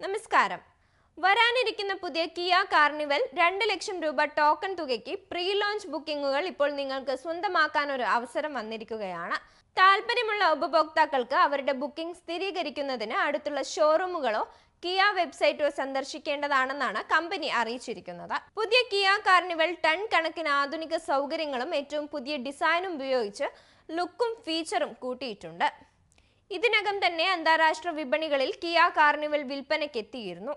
നമസ്കാരം. വരാനിരിക്കുന്ന പുതിയ കിയ കാർണിവൽ രണ്ട് ലക്ഷം രൂപ ടോക്കൺ തുകയ്ക്ക് പ്രീ ലോഞ്ച് ബുക്കിംഗുകൾ ഇപ്പോൾ നിങ്ങൾക്ക് സ്വന്തമാക്കാൻ ഒരു അവസരം വന്നിരിക്കുകയാണ്. താല്പര്യമുള്ള ഉപഭോക്താക്കൾക്ക് അവരുടെ ബുക്കിംഗ് സ്ഥിരീകരിക്കുന്നതിന് അടുത്തുള്ള ഷോറൂമുകളോ കിയ വെബ്സൈറ്റോ സന്ദർശിക്കേണ്ടതാണെന്നാണ് കമ്പനി അറിയിച്ചിരിക്കുന്നത്. പുതിയ കിയ കാർണിവൽ ടൺ കണക്കിന് ആധുനിക സൗകര്യങ്ങളും ഏറ്റവും പുതിയ ഡിസൈനും ഉപയോഗിച്ച് ലുക്കും ഫീച്ചറും കൂട്ടിയിട്ടുണ്ട്. ഇതിനകം തന്നെ അന്താരാഷ്ട്ര വിപണികളിൽ കിയ കാർണിവൽ വിൽപ്പനയ്ക്ക് എത്തിയിരുന്നു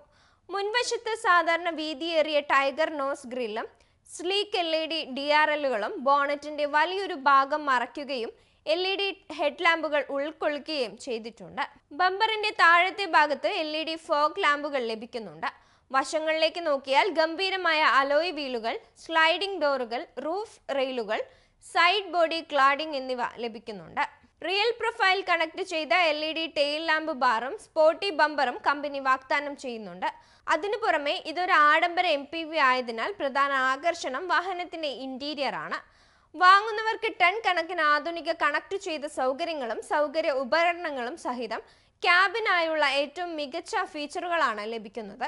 മുൻവശത്ത് സാധാരണ വീതിയേറിയ tiger nose ഗ്രില്ലും sleek L E D D R എല്ലുകളും ബോണറ്റിന്റെ വലിയൊരു ഭാഗം മറയ്ക്കുകയും എൽ ഇ ഡി ഹെഡ്ലാമ്പുകൾ ഉൾക്കൊള്ളുകയും ചെയ്തിട്ടുണ്ട്. ബമ്പറിന്റെ താഴത്തെ ഭാഗത്ത് എൽ ഇ ഡി ഫോഗ് ലാമ്പുകൾ ലഭിക്കുന്നുണ്ട്. വശങ്ങളിലേക്ക് നോക്കിയാൽ ഗംഭീരമായ അലോയ് വീലുകൾ സ്ലൈഡിംഗ് ഡോറുകൾ റൂഫ് റെയിലുകൾ സൈഡ് ബോഡി ക്ലാഡിംഗ് എന്നിവ ലഭിക്കുന്നുണ്ട്. റിയൽ പ്രൊഫൈൽ കണക്ട് ചെയ്ത L E D tail lamp ബാറും sporty ബമ്പറും കമ്പനി വാഗ്ദാനം ചെയ്യുന്നുണ്ട്. അതിനു പുറമെ ഇതൊരു ആഡംബര എം പി വി ആയതിനാൽ പ്രധാന ആകർഷണം വാഹനത്തിന്റെ ഇന്റീരിയർ ആണ്. വാങ്ങുന്നവർക്ക് ടൺ കണക്കിന് ആധുനിക കണക്ട് ചെയ്ത സൗകര്യങ്ങളും സൗകര്യ ഉപകരണങ്ങളും സഹിതം ക്യാബിനായുള്ള ഏറ്റവും മികച്ച ഫീച്ചറുകളാണ് ലഭിക്കുന്നത്.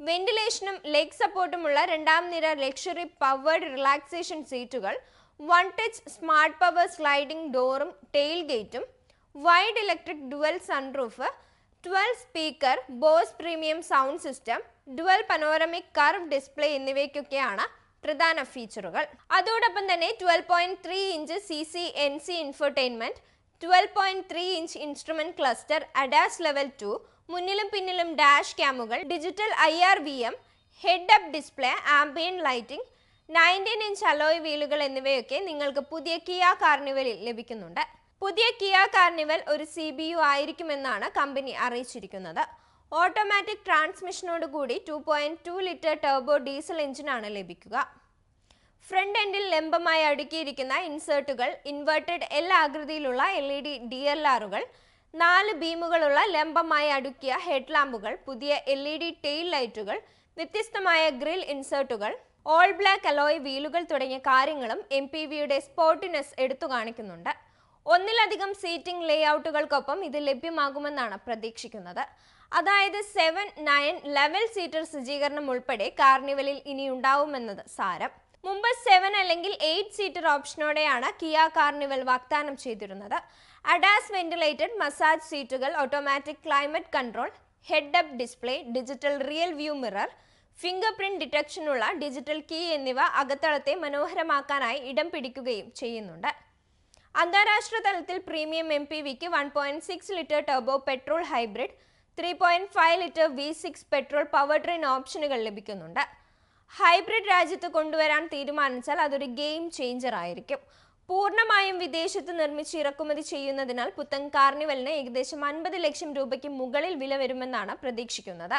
വെന്റിലേഷനും ലെഗ് സപ്പോർട്ടുമുള്ള രണ്ടാം നിര ലക്ഷറി പവേർഡ് റിലാക്സേഷൻ സീറ്റുകൾ one touch smart power sliding ഡോറും ടെയിൽ ഗേറ്റും wide electric dual sunroof twelve speaker Bose premium sound system dual panoramic curve display എന്നിവയ്ക്കൊക്കെയാണ് പ്രധാന ഫീച്ചറുകൾ അതോടൊപ്പം തന്നെ twelve point three inch C C N C infotainment twelve point three inch instrument cluster ADAS level two മുന്നിലും പിന്നിലും dash ക്യാമുകൾ digital I R V M head up display ambient lighting nineteen inch alloy വീലുകൾ എന്നിവയൊക്കെ നിങ്ങൾക്ക് പുതിയ Kia കാർണിവലിൽ ലഭിക്കുന്നുണ്ട്. പുതിയ Kia Carnival ഒരു C B U ആയിരിക്കുമെന്നാണ് കമ്പനി അറിയിച്ചിരിക്കുന്നത്. ഓട്ടോമാറ്റിക് ട്രാൻസ്മിഷനോട് കൂടി two point two litre turbo diesel എഞ്ചിനാണ് ലഭിക്കുക. ഫ്രണ്ട് എൻഡിൽ ലംബമായി അടുക്കിയിരിക്കുന്ന ഇൻസേർട്ടുകൾ ഇൻവേർട്ടഡ് എൽ ആകൃതിയിലുള്ള L E D D L ആറുകൾ നാല് ബീമുകളുള്ള ലംബമായി അടുക്കിയ ഹെഡ് ലാമ്പുകൾ പുതിയ എൽ ഇ ഡി ടെയിൽ ലൈറ്റുകൾ വ്യത്യസ്തമായ ഗ്രിൽ ഇൻസേർട്ടുകൾ ഓൾ ബ്ലാക്ക് അലോയ് വീലുകൾ തുടങ്ങിയ കാര്യങ്ങളും എം പി വിയുടെ സ്പോർട്ടിനെസ് എടുത്തു കാണിക്കുന്നുണ്ട്. ഒന്നിലധികം സീറ്റിംഗ് ലേഔട്ടുകൾക്കൊപ്പം ഇത് ലഭ്യമാകുമെന്നാണ് പ്രതീക്ഷിക്കുന്നത്. അതായത് സെവൻ നയൻ ലെവൽ സീറ്റർ സജ്ജീകരണം ഉൾപ്പെടെ കാർണിവലിൽ ഇനി ഉണ്ടാവുമെന്നത് സാരം. മുമ്പ് സെവൻ അല്ലെങ്കിൽ എയ്റ്റ് സീറ്റർ ഓപ്ഷനോടെയാണ് കിയ കാർണിവൽ വാഗ്ദാനം ചെയ്തിരുന്നത്. അഡാസ് വെന്റിലേറ്റഡ് മസാജ് സീറ്റുകൾ automatic climate control head up display digital rear view mirror fingerprint ഡിറ്റക്ഷനുള്ള digital key എന്നിവ അകത്തളത്തെ മനോഹരമാക്കാനായി ഇടം പിടിക്കുകയും ചെയ്യുന്നുണ്ട്. അന്താരാഷ്ട്ര തലത്തിൽ പ്രീമിയം എം പി വിക്ക് one point six litre turbo petrol hybrid three point five litre V six petrol power train ഓപ്ഷനുകൾ ലഭിക്കുന്നുണ്ട്. ഹൈബ്രിഡ് രാജ്യത്ത് കൊണ്ടുവരാൻ തീരുമാനിച്ചാൽ അതൊരു ഗെയിം ചേഞ്ചർ ആയിരിക്കും. പൂർണമായും വിദേശത്ത് നിർമ്മിച്ച് ഇറക്കുമതി ചെയ്യുന്നതിനാൽ പുത്തൻ കാർണിവലിന് ഏകദേശം അൻപത് ലക്ഷം രൂപയ്ക്ക് മുകളിൽ വില വരുമെന്നാണ് പ്രതീക്ഷിക്കുന്നത്.